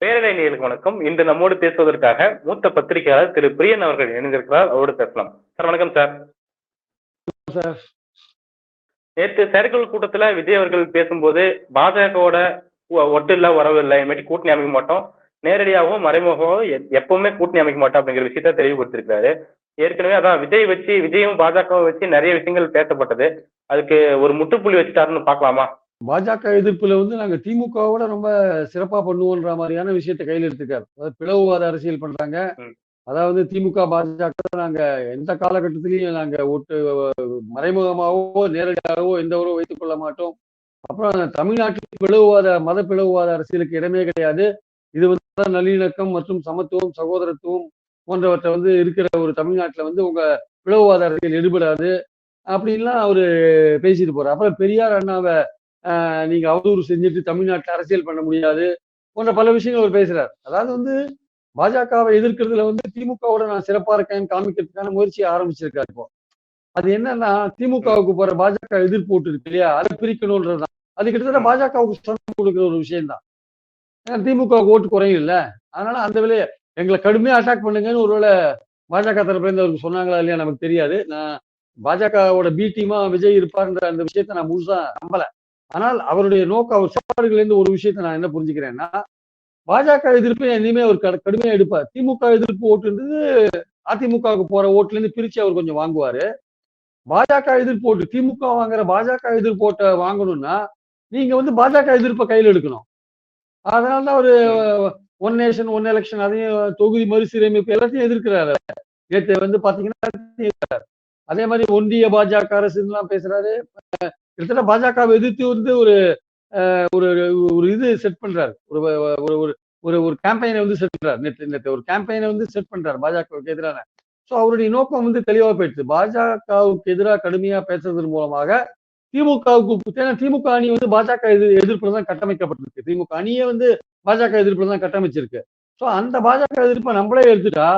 பேரலை நேயர்களுக்கு வணக்கம். இன்று நம்மோடு பேசுவதற்காக மூத்த பத்திரிகையாளர் திரு பிரியன் அவர்கள் இணைந்திருக்கிறார். அவரோடு பேசலாம். சார் வணக்கம் சார். சார். நேற்று செயற்குழு கூட்டத்துல விஜய் அவர்கள் பேசும்போது பாஜகவோட ஒட்டு இல்ல உறவு இல்லை இனிமேட்டு கூட்டணி அமைக்க மாட்டோம். நேரடியாகவும் மறைமுகமாகவும் எப்பவுமே கூட்டணி அமைக்க மாட்டோம் அப்படிங்கிற விஷயத்த தெளிவுபடுத்திருக்காரு ஏற்கனவே அதான் விஜய் வச்சு விஜயும் பாஜகவும் வச்சு நிறைய விஷயங்கள் பேசப்பட்டது. அதுக்கு ஒரு முற்றுப்புள்ளி வச்சுட்டாருன்னு பார்க்கலாமா? பாஜக எதிர்ப்புல வந்து நாங்க திமுகவோட ரொம்ப சிறப்பா பண்ணுவோன்ற மாதிரியான விஷயத்தை கையில் எடுத்துக்காரு. அதாவது பிளவுவாத அரசியல் பண்றாங்க. அதாவது திமுக பாஜக நாங்க எந்த காலகட்டத்திலையும் நாங்க ஒட்டு மறைமுகமாகவோ நேரடியாகவோ எந்த உறவு வைத்துக் கொள்ள மாட்டோம். அப்புறம் தமிழ்நாட்டில் பிளவுவாத மத பிளவுவாத அரசியலுக்கு இடமே கிடையாது. இது வந்து நல்லிணக்கம் மற்றும் சமத்துவம் சகோதரத்துவம் போன்றவற்றை வந்து இருக்கிற ஒரு தமிழ்நாட்டுல வந்து உங்க பிளவுவாத அரசியல் எடுபடாது. அப்படின்லாம் அவரு பேசிட்டு போறாரு. அப்புறம் பெரியார் அண்ணாவை நீங்க அவதூறு செஞ்சுட்டு தமிழ்நாட்டில் அரசியல் பண்ண முடியாது போன்ற பல விஷயங்கள் அவர் பேசுறார். அதாவது வந்து பாஜகவை எதிர்க்கிறதுல வந்து திமுகவோட நான் சிறப்பா இருக்கேன்னு காமிக்கிறதுக்கான முயற்சியை ஆரம்பிச்சிருக்காரு இப்போ. அது என்னன்னா திமுகவுக்கு போற பாஜக எதிர்ப்பு ஓட்டு இருக்கு இல்லையா? அதை பிரிக்கணும்ன்றதுதான் அது கிட்டத்தட்ட பாஜகவுக்கு சொந்தம் கொடுக்குற ஒரு விஷயம் தான் ஏன்னா திமுகவுக்கு ஓட்டு குறையும் இல்ல அதனால அந்த வேலையை எங்களை கடுமையா அட்டாக் பண்ணுங்கன்னு ஒருவேளை பாஜக தரப்புலேருந்து அவருக்கு சொன்னாங்களா இல்லையா? நமக்கு தெரியாது. நான் பாஜகவோட பி டீமா விஜய் இருப்பார்ன்ற அந்த விஷயத்த நான் முழுசா நம்பல. ஆனால் அவருடைய நோக்கம் அவர் செயல்பாடுகள்ல இருந்து ஒரு விஷயத்தை நான் என்ன புரிஞ்சுக்கிறேன்னா பாஜக எதிர்ப்பு இனிமே அவர் கடு- கடுமையா எடுப்பார். திமுக எதிர்ப்பு ஓட்டுன்றது அதிமுகவுக்கு போற ஓட்டுல இருந்து பிரிச்சு அவர் கொஞ்சம் வாங்குவாரு. பாஜக எதிர்ப்பு ஓட்டு திமுக வாங்குற பாஜக எதிர்ப்பு ஓட்டை வாங்கணும்னா நீங்க வந்து பாஜக எதிர்ப்பை கையில் எடுக்கணும். அதனால தான் அவரு ஒன் நேஷன் ஒன் எலெக்ஷன் அதையும் தொகுதி மறுசீரமைப்பு எல்லாத்தையும் எதிர்க்கிறாரு நேற்று வந்து பாத்தீங்கன்னா அதே மாதிரி ஒன்றிய பாஜக அரசுலாம் பேசுறாரு. கிட்டத்தட்ட பாஜகவை எதிர்த்து வந்து ஒரு ஒரு ஒரு இது செட் பண்றாரு. ஒரு ஒரு ஒரு ஒரு கேம்பெயினை வந்து செட் பண்றாரு. நேற்று நேற்று ஒரு கேம்பெயினை வந்து செட் பண்றாரு பாஜகவுக்கு எதிரான. ஸோ அவருடைய நோக்கம் வந்து தெளிவா போயிடுச்சு. பாஜகவுக்கு எதிராக கடுமையா பேசுறதன் மூலமாக திமுகவுக்கு ஏன்னா திமுக அணி வந்து பாஜக எதிர் எதிர்ப்புல தான் கட்டமைக்கப்பட்டிருக்கு. திமுக அணியே வந்து பாஜக எதிர்ப்புல தான் கட்டமைச்சிருக்கு. ஸோ அந்த பாஜக எதிர்ப்பை நம்மளே எடுத்துட்டா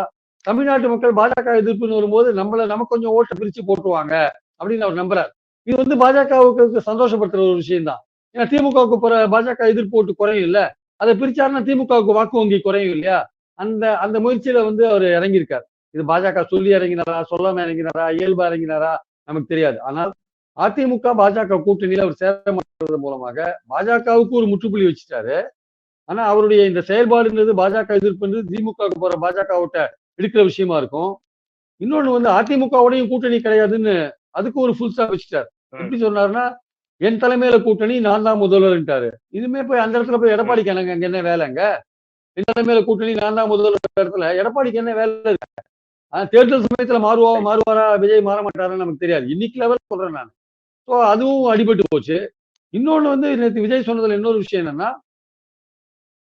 தமிழ்நாட்டு மக்கள் பாஜக எதிர்ப்புன்னு வரும்போது நம்மள நமக்கு கொஞ்சம் ஓட்டை பிரிச்சு போட்டுருவாங்க அப்படின்னு அவர் நம்புறாரு. இது வந்து பாஜகவுக்கு சந்தோஷப்படுத்துற ஒரு விஷயம் தான் ஏன்னா திமுகவுக்கு போற பாஜக எதிர்ப்பு ஓட்டு குறையும் இல்ல அதை பிரிச்சாருன்னா திமுகவுக்கு வாக்கு வங்கி குறையும் இல்லையா? அந்த அந்த முயற்சியில வந்து அவர் இறங்கியிருக்கார். இது பாஜக சொல்லி இறங்கினாரா சொல்லாம இறங்கினாரா இயல்பா இறங்கினாரா நமக்கு தெரியாது. ஆனால் அதிமுக பாஜக கூட்டணியில் அவர் சேர மாட்டது மூலமாக பாஜகவுக்கு ஒரு முற்றுப்புள்ளி வச்சுட்டாரு. ஆனா அவருடைய இந்த செயல்பாடுன்றது பாஜக எதிர்ப்புன்றது திமுகவுக்கு போற பாஜகவிட்ட எடுக்கிற விஷயமா இருக்கும். இன்னொன்னு வந்து அதிமுகவுடையும் கூட்டணி கிடையாதுன்னு அதுக்கு ஒரு ஃபுல் ஸ்டாப் வச்சுட்டார். எப்படி சொன்னாருன்னா என் தலைமையில கூட்டணி நான் தான் முதல்வர்ன்ட்டாரு. இதுமே போய் அந்த இடத்துல போய் எடப்பாடிக்கு எனக்கு அங்க என்ன வேலைங்க என் தலைமையில கூட்டணி நான் தான் முதல்வர் இடத்துல எடப்பாடிக்கு என்ன வேலை ஆனா, தேர்தல் சமயத்துல மாறுவா மாறுவாரா விஜய் மாற மாட்டாரான்னு நமக்கு தெரியாது. இன்னைக்கு லெவல் சொல்றேன் நான். ஸோ அதுவும் அடிபட்டு போச்சு. இன்னொன்னு வந்து நேற்று விஜய் சொன்னதுல இன்னொரு விஷயம் என்னன்னா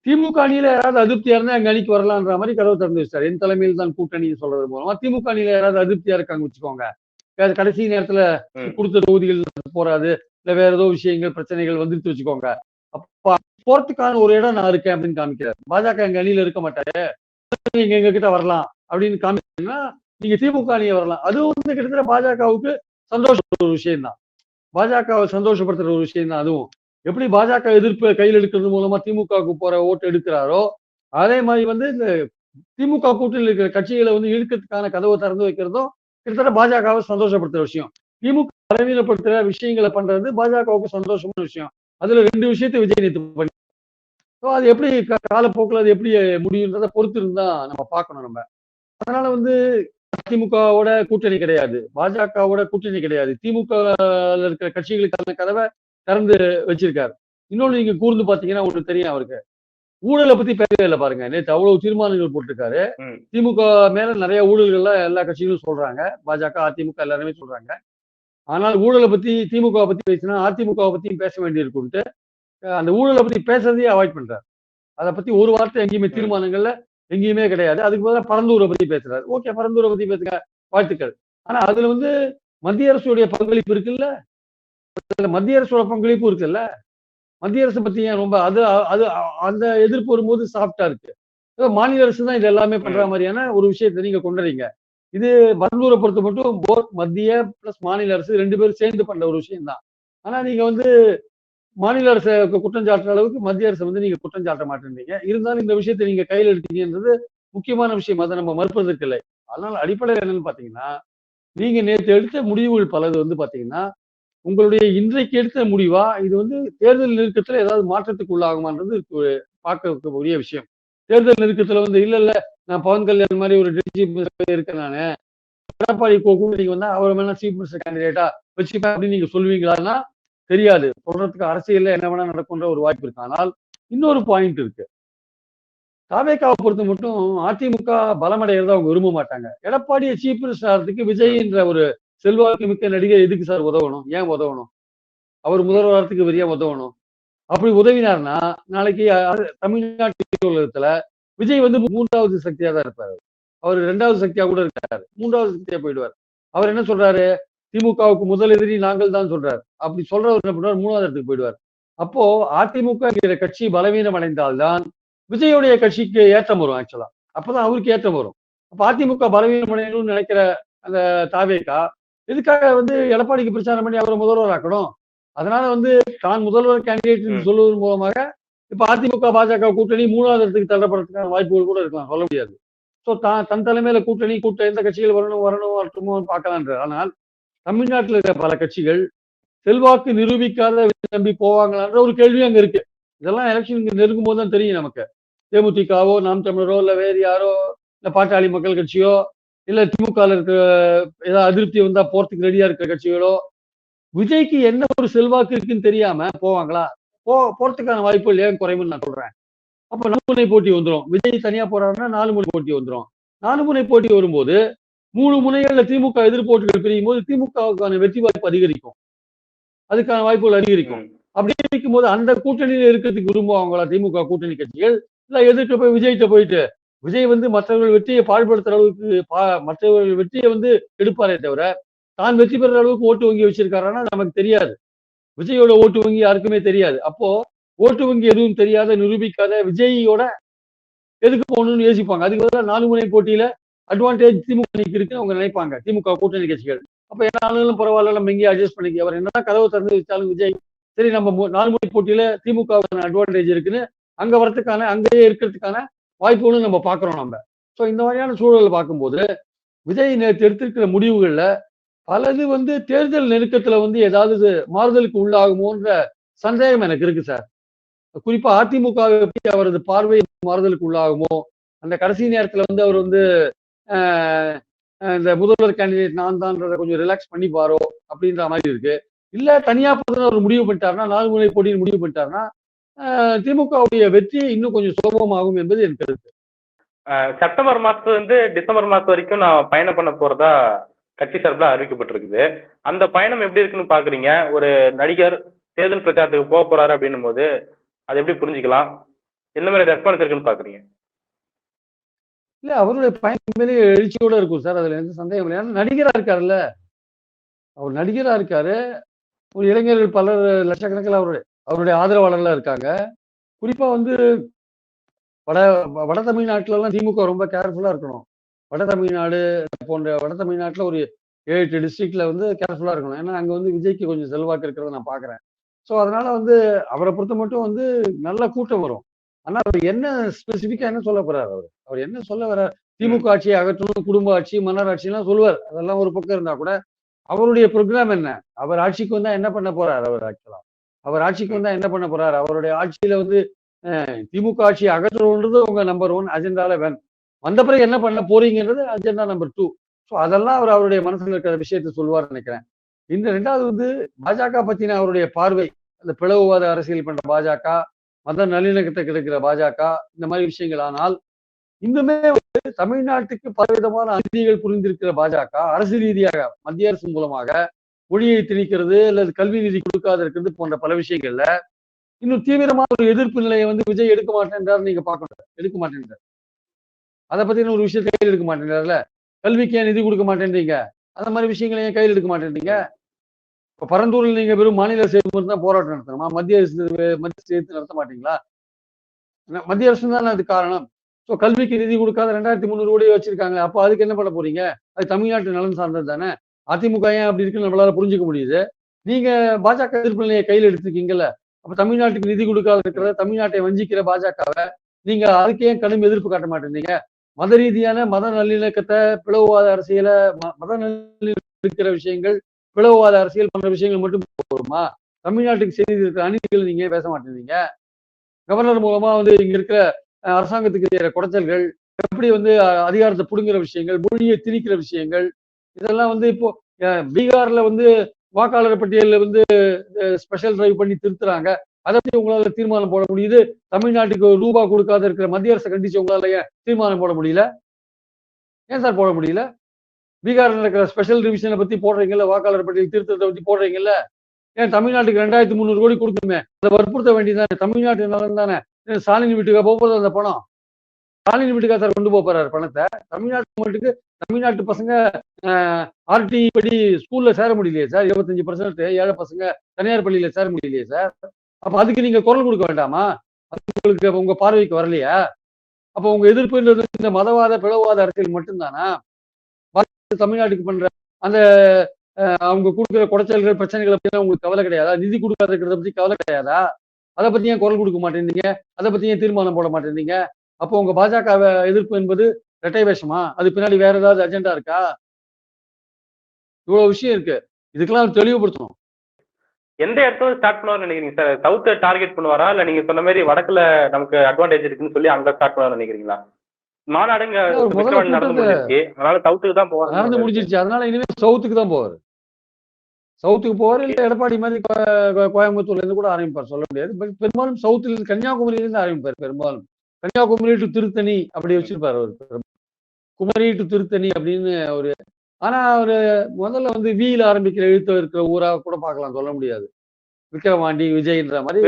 திமுக அணியில யாராவது அதிருப்தியா இருந்தா எங்க அணிக்கு வரலான்ற மாதிரி கதவு திறந்து வச்சார். என் தலைமையில் தான் கூட்டணி சொல்றது மூலமா திமுக அணியில யாராவது அதிருப்தியா இருக்காங்க வச்சுக்கோங்க. கடைசி நேரத்துல. கொடுத்த தொகுதிகள் போறாது. இல்ல வேற ஏதோ விஷயங்கள் பிரச்சனைகள் வந்துட்டு வச்சுக்கோங்க. அப்ப போறதுக்கான ஒரு இடம் நான் இருக்கேன் அப்படின்னு காமிக்கிறார். பாஜக எங்க அணியில இருக்க மாட்டாரு. நீங்க எங்க கிட்ட வரலாம் அப்படின்னு காமிச்சீங்கன்னா நீங்க திமுக அணியை வரலாம். அதுவும் வந்து கிட்டத்தட்ட பாஜகவுக்கு சந்தோஷப்படுற ஒரு விஷயம் தான் பாஜகவை சந்தோஷப்படுத்துற ஒரு விஷயம் தான் அதுவும். எப்படி பாஜக எதிர்ப்பு கையில் எடுக்கிறது மூலமா திமுகவுக்கு போற ஓட்டு எடுக்கிறாரோ அதே மாதிரி வந்து இந்த திமுக கூட்டணியில் இருக்கிற கட்சிகளை வந்து இழுக்கிறதுக்கான கதவை திறந்து வைக்கிறதும் கிட்டத்தட்ட பாஜகவை சந்தோஷப்படுத்துற விஷயம். திமுக பலவீனப்படுத்துற விஷயங்களை பண்றது பாஜகவுக்கு சந்தோஷமான விஷயம். அதுல ரெண்டு விஷயத்தை விஜய் நேற்று பண்ணி. ஸோ அது எப்படி காலப்போக்கில் அது எப்படி முடியுன்றதை பொறுத்து இருந்தா நம்ம பார்க்கணும் நம்ம. அதனால வந்து அதிமுகவோட கூட்டணி கிடையாது. பாஜகவோட கூட்டணி கிடையாது. திமுக இருக்கிற கட்சிகளுக்கான கதவை திறந்து வச்சிருக்காரு. இன்னொன்னு நீங்க கூர்ந்து பாத்தீங்கன்னா உங்களுக்கு தெரியும் அவருக்கு. ஊழலை பத்தி பேசவே இல்லை பாருங்க. நேற்று அவ்வளவு தீர்மானங்கள் போட்டிருக்காரு. திமுக மேல நிறைய ஊழல்கள்லாம் எல்லா கட்சிகளும் சொல்றாங்க. பாஜக அதிமுக எல்லாருமே சொல்றாங்க. ஆனால் ஊழலை பத்தி திமுக பத்தி பேசினா அதிமுக பத்தியும் பேச வேண்டியிருக்கும்ட்டு அந்த ஊழலை பத்தி பேசுறதையே அவாய்ட் பண்றாரு. அதை பத்தி ஒரு வார்த்தை எங்கேயுமே. தீர்மானங்கள்ல எங்கேயுமே கிடையாது. அதுக்கு பதிலா பரந்தூரை பத்தி பேசுறாரு. ஓகே பரந்தூரை பத்தி பேசுங்க. வாழ்த்துக்கள். ஆனா அதுல வந்து மத்திய அரசுடைய பங்களிப்பு இருக்குல்ல? மத்திய அரசோட பங்களிப்பு இருக்குல்ல? மத்திய அரசு பத்தி ஏன் ரொம்ப அது அது அந்த எதிர்ப்பு வரும்போது சாஃப்டா இருக்கு. மாநில அரசு தான் இது எல்லாமே பண்ற மாதிரியான ஒரு விஷயத்தை நீங்க கொண்டுறீங்க இது பரந்தூரை பொறுத்த மட்டும் போத் மத்திய பிளஸ் மாநில அரசு ரெண்டு பேரும் சேர்ந்து பண்ற ஒரு விஷயம் தான். ஆனா நீங்க வந்து மாநில அரசு குற்றம் சாட்டுற அளவுக்கு மத்திய அரசு வந்து நீங்க குற்றம் சாட்ட மாட்டேன்றீங்க. இருந்தாலும் இந்த விஷயத்தை நீங்க கையில் எடுத்தீங்கன்றது முக்கியமான விஷயம். அதை நம்ம மறுப்பதற்கு இல்லை அதனால அடிப்படையில் என்னன்னு பாத்தீங்கன்னா நீங்க நேற்று எடுத்த முடிவுகள் பலது வந்து பாத்தீங்கன்னா உங்களுடைய இன்றைக்கு எடுத்த முடிவா? இது வந்து தேர்தல் நெருக்கத்துல ஏதாவது மாற்றத்துக்கு உள்ளாகுமான்றது பார்க்கக்கூடிய விஷயம். தேர்தல் நெருக்கத்துல வந்து இல்ல இல்ல நான் பவன் கல்யாண் மாதிரி ஒரு டெப்டி இருக்கேன் நானு. எடப்பாடி கூட்டணிக்கு வந்தா அவர் வேணா சீஃப் மினிஸ்டர் கேண்டிடேட்டா வச்சுப்பேன் அப்படின்னு நீங்க சொல்லுவீங்களான்னா தெரியாது. சொல்றதுக்கு அரசியல்ல என்ன வேணா நடக்குன்ற ஒரு வாய்ப்பு இருக்கு. ஆனால் இன்னொரு பாயிண்ட் இருக்கு. தாவேக்காவை பொறுத்த மட்டும் அதிமுக பலமடைகிறத அவங்க விரும்ப மாட்டாங்க. எடப்பாடியை சீஃப் மினிஸ்டர் ஆகிறதுக்கு விஜய் என்ற ஒரு செல்வாக்கு மிக்க நடிகர் எதுக்கு சார் உதவணும்? ஏன் உதவணும்? அவர் முதல்வரத்துக்கு வெறியா உதவணும்? அப்படி உதவினார்னா நாளைக்கு தமிழ்நாட்டு உலகத்துல விஜய் வந்து மூன்றாவது சக்தியா தான் இருப்பாரு. அவர் ரெண்டாவது சக்தியா கூட இருக்காரு. மூன்றாவது சக்தியா போயிடுவார். அவர் என்ன சொல்றாரு? திமுகவுக்கு முதல் எதிரி நாங்கள் தான் சொல்றாரு. அப்படி சொல்றவர் என்ன பண்ணுவார்? மூணாவது இடத்துக்கு போயிடுவார். அப்போ அதிமுக கட்சி பலவீனம் அடைந்தால்தான் விஜயுடைய கட்சிக்கு ஏற்றம் வரும் ஆக்சுவலா அப்பதான் அவருக்கு ஏற்றம் வரும். அப்ப அதிமுக பலவீனம் அடையணும்னு நினைக்கிற அந்த தாவேக்கா இதுக்காக வந்து எடப்பாடிக்கு பிரச்சாரம் பண்ணி அவரை முதல்வர் ஆக்கணும். அதனால வந்து தான் முதல்வர் கேண்டிடேட் ம். சொல்லுவதன் மூலமாக இப்ப அதிமுக பாஜக கூட்டணி மூணாவது இடத்துக்கு தள்ளப்படுறதுக்கான வாய்ப்புகள் கூட இருக்கலாம் சொல்ல முடியாது. ஸோ தான் தன் தலைமையில கூட்டணி கூட்ட எந்த கட்சிகள் வரணும் வரணும் வரட்டுமோ பார்க்கலான்ற. ஆனால் தமிழ்நாட்டில் இருக்கிற பல கட்சிகள் செல்வாக்கு நிரூபிக்காத நம்பி போவாங்களான்ற ஒரு கேள்வி அங்க இருக்கு. இதெல்லாம் எலெக்ஷன் நெருங்கும் போது தான் தெரியும் நமக்கு. தேமுதிகவோ நாம் தமிழரோ இல்ல வேறு யாரோ இல்ல பாட்டாளி மக்கள் கட்சியோ இல்ல திமுக இருக்கிற ஏதாவது அதிருப்தி வந்தா போறதுக்கு ரெடியா இருக்கிற கட்சிகளோ விஜய்க்கு என்ன ஒரு செல்வாக்கு இருக்குன்னு தெரியாம போவாங்களா? போ போறதுக்கான வாய்ப்புகள் ஏன் குறைவுன்னு நான் சொல்றேன். அப்ப நாலு முனை போட்டி வந்துரும். விஜய் தனியா போறாருன்னா நாலு முனை போட்டி வந்துரும். நாலு முனை போட்டி வரும்போது மூணு முனைகள்ல திமுக எதிர்போட்டிகள் பிரியும் போது திமுகவுக்கான வெற்றி வாய்ப்பு அதிகரிக்கும். அதுக்கான வாய்ப்புகள் அதிகரிக்கும். அப்படி இருக்கும்போது அந்த கூட்டணியில இருக்கிறதுக்கு விரும்புவாங்களா திமுக கூட்டணி கட்சிகள்? இல்ல எதிர்க்க போய் விஜய்கிட்ட போயிட்டு விஜய் வந்து மற்றவர்கள் வெற்றியை பாழ்படுத்துற அளவுக்கு பா- மற்றவர்கள் வெற்றியை வந்து எடுப்பாரே தவிர தான் வெற்றி பெற அளவுக்கு ஓட்டு வங்கி வச்சிருக்காருன்னா நமக்கு தெரியாது. விஜயோட ஓட்டு வங்கி யாருக்குமே தெரியாது. அப்போ ஓட்டு வங்கி எதுவும் தெரியாத நிரூபிக்காத விஜயோட எதுக்கு போகணும்னு யோசிப்பாங்க. அதுக்கு பதிலாக நாலு முனை போட்டியில அட்வான்டேஜ் திமுக இருக்கு அவங்க நினைப்பாங்க. திமுக கூட்டணி கட்சிகள். அப்ப என்ன ஆனாலும் பரவாயில்ல நம்ம இங்கேயே அட்ஜஸ்ட் பண்ணிக்க. அவர் என்னதான் கதவை திறந்து வச்சாலும் விஜய் சரி நம்ம நாலு முனை போட்டியில திமுக அட்வான்டேஜ் இருக்குன்னு அங்க வரத்துக்கான அங்கேயே இருக்கிறதுக்கான வாய்ப்புகளும் நம்ம பார்க்குறோம் நம்ம. ஸோ இந்த மாதிரியான சூழலை பார்க்கும்போது விஜய் நேற்று எடுத்திருக்கிற முடிவுகளில் பலது வந்து தேர்தல் நெருக்கத்தில் வந்து ஏதாவது மாறுதலுக்கு உள்ளாகுமோன்ற சந்தேகம் எனக்கு இருக்கு சார் குறிப்பா அதிமுக அவரது பார்வை மாறுதலுக்கு உள்ளாகுமோ? அந்த கடைசி நேரத்துல வந்து அவர் வந்து இந்த முதல்வர் கேண்டிடேட் நான் தான்றதை கொஞ்சம் ரிலாக்ஸ் பண்ணிப்பாரோ அப்படின்ற மாதிரி இருக்கு. இல்ல தனியா போதுன்னு அவர் முடிவு பண்ணிட்டாருன்னா நாலு முறை போட்டின்னு முடிவு பண்ணிட்டாருன்னா திமுகவுடைய வெற்றி இன்னும் கொஞ்சம் சுலபமாகும் என்பது என் கருத்து. செப்டம்பர் மாசத்துல இருந்து டிசம்பர் மாசம் வரைக்கும் நான் பயணம் பண்ண போறதா கட்சி சார்பில் அறிவிக்கப்பட்டிருக்குது. அந்த பயணம் எப்படி இருக்குன்னு பாக்குறீங்க ஒரு நடிகர் தேர்தல் பிரச்சாரத்துக்கு போக போறாரு அப்படின்னும் போது அதை எப்படி புரிஞ்சுக்கலாம்? என்ன மாதிரி ரெஸ்பான்ஸ் இருக்குன்னு பாக்குறீங்க இல்ல அவருடைய பயணம் மேலே எழுச்சியோட இருக்கும் சார். அதுல எந்த சந்தேகம் இல்லை. ஏன்னா நடிகரா இருக்காருல்ல. அவர் நடிகரா இருக்காரு. ஒரு இளைஞர்கள் பலர் லட்சக்கணக்கில் அவருடைய அவருடைய ஆதரவாளர்களா இருக்காங்க. குறிப்பா வந்து வட வட தமிழ்நாட்டுல எல்லாம் திமுக ரொம்ப கேர்ஃபுல்லா இருக்கணும். வட தமிழ்நாடு போன்ற வட தமிழ்நாட்டுல ஒரு ஏழு எட்டு டிஸ்ட்ரிக்ட்ல வந்து கேர்ஃபுல்லா இருக்கணும். ஏன்னா அங்க வந்து விஜய்க்கு கொஞ்சம் செல்வாக்கு இருக்கிறத நான் பாக்குறேன். ஸோ அதனால வந்து அவரை பொறுத்த மட்டும் வந்து நல்ல கூட்டம் வரும். ஆனா அவர் என்ன ஸ்பெசிஃபிக்கா என்ன சொல்ல போறாரு அவர்? அவர் என்ன சொல்ல வர்றார் திமுக ஆட்சியை அகற்றணும் குடும்ப ஆட்சி மன்னர் ஆட்சி எல்லாம் சொல்லுவார். அதெல்லாம் ஒரு பக்கம் இருந்தா கூட அவருடைய ப்ரோக்ராம் என்ன? அவர் ஆட்சிக்கு வந்தா என்ன பண்ண போறார் அவர் ஆக்சுவலா அவர் ஆட்சிக்கு வந்தா என்ன பண்ண போறாரு? அவருடைய ஆட்சியில வந்து திமுக ஆட்சியை அகற்றணுன்றது உங்க நம்பர் ஒன் அஜெண்டால வேணும். வந்த பிறகு என்ன பண்ண போறீங்கன்றது அஜெண்டா நம்பர் டூ ஸோ அதெல்லாம் அவர் அவருடைய மனசுல இருக்கிற விஷயத்தை சொல்லுவார் நினைக்கிறேன். இந்த ரெண்டாவது வந்து பாஜக பத்தின அவருடைய பார்வை அந்த பிளவுவாத அரசியல் பண்ற பாஜக மத நல்லிணக்கத்தை கிடைக்கிற பாஜக இந்த மாதிரி விஷயங்கள். ஆனால் இன்னுமே வந்து தமிழ்நாட்டுக்கு பலவிதமான அநீதிகள் புரிந்திருக்கிற பாஜக அரசு ரீதியாக மத்திய அரசு மூலமாக மொழியை திணிக்கிறது அல்லது கல்வி நிதி கொடுக்காத இருக்கிறது போன்ற பல விஷயங்கள்ல இன்னும் தீவிரமான ஒரு எதிர்ப்பு நிலையை வந்து விஜய் எடுக்க மாட்டேன்றாரு நீங்க பார்க்கணும். எடுக்க மாட்டேன்றார். அதை பத்தின ஒரு விஷயத்தை கையில் எடுக்க மாட்டேன்றாருல? கல்விக்கு ஏன் நிதி கொடுக்க மாட்டேன்றீங்க? அந்த மாதிரி விஷயங்களை ஏன் கையில் எடுக்க மாட்டேன்றீங்க? இப்போ பரந்தூரில் நீங்க வெறும் மாநில சேர்த்து தான் போராட்டம் நடத்தணுமா? மத்திய அரசு மத்திய சேர்த்து நடத்த மாட்டீங்களா? மத்திய அரசு தானே அது காரணம். ஸோ கல்விக்கு நிதி கொடுக்காத ரெண்டாயிரத்தி முந்நூறு கோடி வச்சிருக்காங்க அப்போ அதுக்கு என்ன பண்ண போறீங்க? அது தமிழ்நாட்டு நலன் சார்ந்தது தானே? அதிமுக ஏன் அப்படி இருக்குன்னு நம்மளால புரிஞ்சுக்க முடியுது. நீங்க பாஜக எதிர்ப்பு நிலையை கையில் எடுத்திருக்கீங்கல்ல. அப்ப தமிழ்நாட்டுக்கு நிதி கொடுக்காத இருக்கிற தமிழ்நாட்டை வஞ்சிக்கிற பாஜகவை நீங்க அதுக்கு ஏன் கடும் எதிர்ப்பு காட்ட மாட்டேங்கிறீங்க மத ரீதியான மத நல்லிணக்கத்தை பிளவுவாத அரசியல ம- மத நல்லிணக்கம் இருக்கிற விஷயங்கள் பிளவுவாத அரசியல் பண்ற விஷயங்கள் மட்டும் போதுமா? தமிழ்நாட்டுக்கு செய்தி இருக்கிற அநீதிகள் நீங்க பேச மாட்டேங்க கவர்னர் மூலமா வந்து இங்க இருக்கிற அரசாங்கத்துக்கு செய்யற குடைச்சல்கள் எப்படி வந்து அதிகாரத்தை புடுங்குற விஷயங்கள் மொழியை திணிக்கிற விஷயங்கள் இதெல்லாம் வந்து இப்போ பீகார்ல வந்து வாக்காளர் பட்டியலில் வந்து ஸ்பெஷல் டிரைவ் பண்ணி திருத்துறாங்க. அதை பத்தி உங்களால தீர்மானம் போட முடியுது? தமிழ்நாட்டுக்கு ஒரு ரூபா கொடுக்காத இருக்கிற மத்திய அரசை கண்டிச்சு உங்களால ஏன் தீர்மானம் போட முடியல? ஏன் சார் போட முடியல? பீகார்ல நடக்கிற ஸ்பெஷல் ரிவிஷனை பத்தி போடுறீங்கல்ல வாக்காளர் பட்டியல் திருத்தத்தை பத்தி போடுறீங்கல்ல? ஏன் தமிழ்நாட்டுக்கு ரெண்டாயிரத்தி முந்நூறு கோடி கொடுக்குமே? அதை வற்புறுத்த வேண்டியதானே தமிழ்நாட்டு நலன் தானே? ஏன் ஸ்டாலின் போகும்போது அந்த பணம்? ஸ்டாலின் வீட்டுக்கா சார் கொண்டு போக போறாரு பணத்தை. தமிழ்நாட்டு மட்டுக்கு தமிழ்நாட்டு பசங்க ஆர்டி படி ஸ்கூல்ல சேர முடியலையே சார். இருபத்தஞ்சு பர்சன்ட் ஏழை பசங்க தனியார் பள்ளியில சேர முடியலையே சார். அப்ப அதுக்கு நீங்க குரல் கொடுக்க வேண்டாமா? அது உங்களுக்கு உங்க பார்வைக்கு வரலையா? அப்ப உங்க எதிர்ப்புன்றது இந்த மதவாத பிளவாத அரசியல் மட்டும்தானா? தமிழ்நாட்டுக்கு பண்ற அந்த அவங்க கொடுக்குற குடைச்சல்கள் பிரச்சனைகளை பத்தி உங்களுக்கு கவலை கிடையாதா? நிதி கொடுக்காத இருக்கிறத பத்தி கவலை கிடையாதா? அதை பத்தி ஏன் குரல் கொடுக்க மாட்டேன்றீங்க? அதை பத்தி ஏன் தீர்மானம் போட மாட்டேன்றீங்க? அப்போ உங்க பாஜக எதிர்ப்பு என்பது இரட்டை வேஷமா? அது பின்னாடி வேற ஏதாவது அஜெண்டா இருக்கா? இவ்வளவு விஷயம் இருக்கு. இதுக்கெல்லாம் தெளிவுபடுத்தணும். எந்த இடத்துல ஸ்டார்ட் பண்ணுவார்னு நினைக்கிறீங்க சார் சவுத்தை டார்கெட் பண்ணுவாரா? இல்ல நீங்க சொன்ன மாதிரி வடக்குல நமக்கு அட்வான்டேஜ் இருக்குன்னு சொல்லி அங்க ஸ்டார்ட் பண்ணுவார்னு நினைக்கிறீங்களா? மாநாடுங்க நடந்து முடிஞ்சிருச்சு. அதனால சவுத்துக்கு தான் போவார். நடந்து முடிஞ்சிருச்சு. அதனால இனிமே சவுத்துக்கு தான் போவார். சவுத்துக்கு போவார் இல்ல எடப்பாடி மாதிரி கோயம்புத்தூர்ல இருந்து கூட ஆரம்பிப்பார். சொல்ல முடியாது. பெரும்பாலும் சவுத்துல இருந்து கன்னியாகுமரியில இருந்து ஆரம்பிப்பார் பெரும்பாலும். கன்னியாகுமரி டு திருத்தணி அப்படி வச்சிருப்பார் அவர் குமரி டு திருத்தணி அப்படின்னு ஒரு ஆனா அவரு முதல்ல வந்து வீல ஆரம்பிக்கிற எழுத்து இருக்கிற ஊரா கூட பார்க்கலாம் சொல்ல முடியாது. விக்கிரவாண்டி விஜய்ன்ற மாதிரி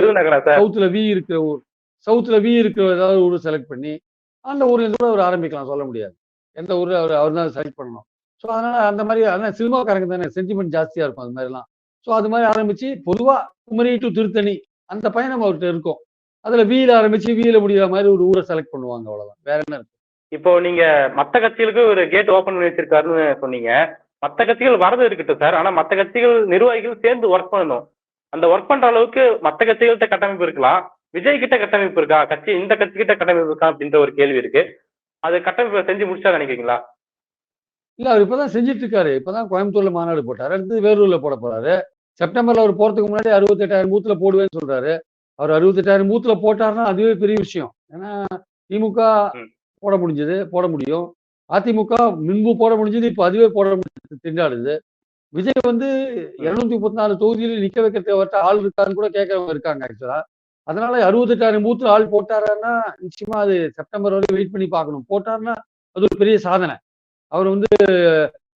சவுத்துல வி இருக்கிற ஊர் சவுத்துல வி இருக்கிற ஏதாவது ஊர் செலக்ட் பண்ணி அந்த ஊர்ல கூட அவர் ஆரம்பிக்கலாம் சொல்ல முடியாது. எந்த ஊர் அவர் அவர் தான் செலக்ட் பண்ணணும். ஸோ அதனால அந்த மாதிரி அதான் சினிமாக்காரங்க தானே சென்டிமெண்ட் ஜாஸ்தியா இருக்கும் அது மாதிரிலாம். ஸோ அது மாதிரி ஆரம்பிச்சு பொதுவா குமரி டு திருத்தணி அந்த பயணம் அவர்கிட்ட இருக்கும். அதுல வீல ஆரம்பிச்சு வீல முடிகிற மாதிரி ஒரு ஊரை செலக்ட் பண்ணுவாங்க அவ்வளவுதான். வேற என்ன இருக்கு? இப்போ நீங்க மத்த கட்சிகளுக்கு ஒரு கேட் ஓபன் பண்ணி வச்சிருக்காருன்னு சொன்னீங்க. மத்த கட்சிகள் வரது இருக்கட்டும் சார் ஆனா மத்த கட்சிகள் நிர்வாகிகள் சேர்ந்து ஒர்க் பண்ணணும். அந்த ஒர்க் பண்ற அளவுக்கு மத்த கட்சிகள்கிட்ட கட்டமைப்பு இருக்கலாம். விஜய் கிட்ட கட்டமைப்பு இருக்கா? கட்சி இந்த கட்சி கிட்ட கட்டமைப்பு இருக்கா அப்படின்ற ஒரு கேள்வி இருக்கு. அது கட்டமைப்பு செஞ்சு முடிச்சா நினைக்கிறீங்களா? இல்ல அவர் இப்பதான் செஞ்சுட்டு இருக்காரு. இப்பதான் கோயம்புத்தூர்ல மாநாடு போட்டாரு. அடுத்து வேலூர்ல போட போறாரு. செப்டம்பர்ல அவர் போறதுக்கு முன்னாடி அறுபத்தெட்டாயிரம் பூத்துல போடுவேன்னு சொல்றாரு. அவர் அறுபத்தெட்டாயிரம் பூத்துல போட்டாருன்னா அதுவே பெரிய விஷயம். ஏன்னா திமுக. போட முடிஞ்சது போட முடியும். அதிமுக முன்பு போட முடிஞ்சது இப்ப அதுவே போட முடிஞ்சது திண்டாடுது. விஜய் வந்து இருநூத்தி முப்பத்தி நாலு தொகுதியில் நிக்க வைக்கிறதுக்கு அவர்கிட்ட ஆள் இருக்கான்னு கூட கேட்கறவங்க இருக்காங்க ஆக்சுவலா அதனால அறுபத்தெட்டாயிரம் பூத்துல ஆள் போட்டாருன்னா நிச்சயமா அது செப்டம்பர் வரை வெயிட் பண்ணி பார்க்கணும். போட்டாருன்னா அது ஒரு பெரிய சாதனை. அவர் வந்து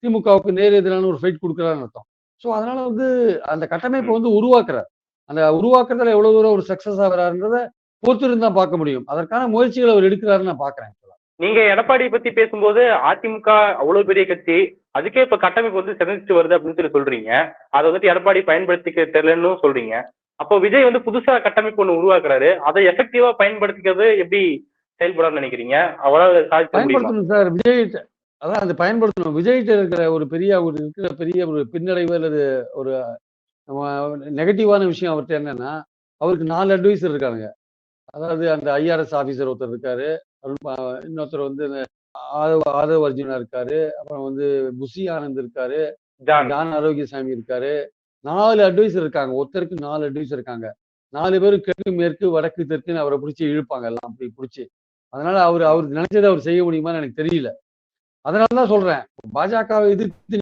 திமுகவுக்கு நேர் எதிரான ஒரு ஃபைட் கொடுக்குறாருன்னு அர்த்தம். ஸோ அதனால வந்து அந்த கட்டமைப்பை வந்து உருவாக்குறார். அந்த உருவாக்குறதுல எவ்வளவு தூரம் ஒரு சக்சஸ் ஆகிறாருன்றத பொறுத்திருந்து தான் பார்க்க முடியும். அதற்கான முயற்சிகளை அவர் எடுக்கிறாருன்னு நான் பார்க்கறேன் நீங்க எடப்பாடி பத்தி பேசும்போது அதிமுக அவ்வளவு பெரிய கட்சி அதுக்கே இப்ப கட்டமைப்பு வந்து சிதைச்சிட்டு வருது அப்படின்னு சொல்லி சொல்றீங்க. அதை வந்துட்டு எடப்பாடி பயன்படுத்திக்க தெரியலன்னு சொல்றீங்க. அப்போ விஜய் வந்து புதுசா கட்டமைப்பு ஒண்ணு உருவாக்குறாரு. அதை எஃபெக்டிவா பயன்படுத்திக்கிறது எப்படி செயல்படான்னு நினைக்கிறீங்க? பயன்படுத்தணும் சார். விஜய் அதான் அது பயன்படுத்தணும். விஜய்கிட்ட இருக்கிற ஒரு பெரிய ஒரு இருக்கிற பெரிய ஒரு பின்னடைவு அல்லது ஒரு நெகட்டிவான விஷயம் அவர்கிட்ட என்னன்னா அவருக்கு நாலு அட்வைசர் இருக்காங்க அதாவது அந்த ஐஆர்எஸ் ஆபீசர் ஒருத்தர் இருக்காரு இன்னொருத்தர் வந்து ஆதவ ஆதவ அர்ஜுனா இருக்காரு அப்புறம் வந்து புசி ஆனந்த் இருக்காரு ஜான். ஆரோக்கியசாமி இருக்காரு. நாலு அட்வைசர் இருக்காங்க ஒருத்தருக்கு நாலு அட்வைசர் இருக்காங்க. நாலு பேரும் கிழக்கு மேற்கு வடக்கு தெற்குன்னு அவரை பிடிச்சி இழுப்பாங்க எல்லாம் அப்படி பிடிச்சி. அதனால அவர் அவருக்கு நினைச்சதை அவர் செய்ய முடியுமான்னு எனக்கு தெரியல. அதனால தான் சொல்றேன் பாஜகவை எதிர்த்து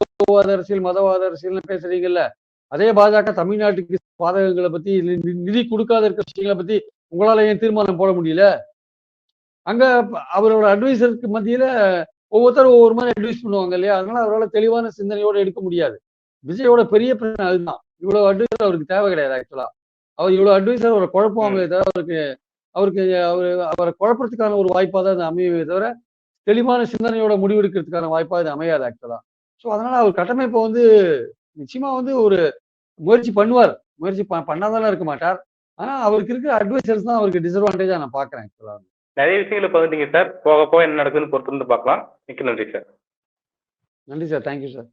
அரசியல் மதவாத அரசியல்னு பேசுறீங்கல்ல அதே பாஜக தமிழ்நாட்டுக்கு பாதகங்களை பத்தி நிதி கொடுக்காத இருக்கிற விஷயங்களை பத்தி உங்களால ஏன் தீர்மானம் போட முடியல? அங்க அவரோட அட்வைசருக்கு மத்தியில ஒவ்வொருத்தரும் ஒவ்வொரு மாதிரி அட்வைஸ் பண்ணுவாங்க இல்லையா? அதனால அவரால் தெளிவான சிந்தனையோட எடுக்க முடியாது. விஜயோட பெரிய பிரச்சனை அதுதான். இவ்வளவு அட்வைசர் அவருக்கு தேவை கிடையாது ஆக்சுவலா அவர் இவ்வளவு அட்வைசர் அவரை குழப்புவாங்களே தவிர அவருக்கு அவருக்கு அவர் அவரை குழப்பறதுக்கான ஒரு வாய்ப்பா தான் அது அமையவே தவிர தெளிவான சிந்தனையோட முடிவெடுக்கிறதுக்கான வாய்ப்பா இது அமையாது ஆக்சுவலா ஸோ அதனால அவர் கட்டமைப்பை வந்து நிச்சயமா வந்து ஒரு முயற்சி பண்ணுவார். முயற்சி பண்ணாதானே இருக்க மாட்டார். ஆனா அவருக்கு இருக்கிற அட்வைசர்ஸ் தான் அவருக்கு டிஸ்அட்வான்டேஜா நான் பாக்குறேன் ஆக்சுவலா நிறைய விஷயங்களை பகிர்ந்தீங்க சார். போக போக என்ன நடக்குதுன்னு பொறுத்து வந்து பார்க்கலாம். மிக்க நன்றி சார். நன்றி சார். Thank you sir.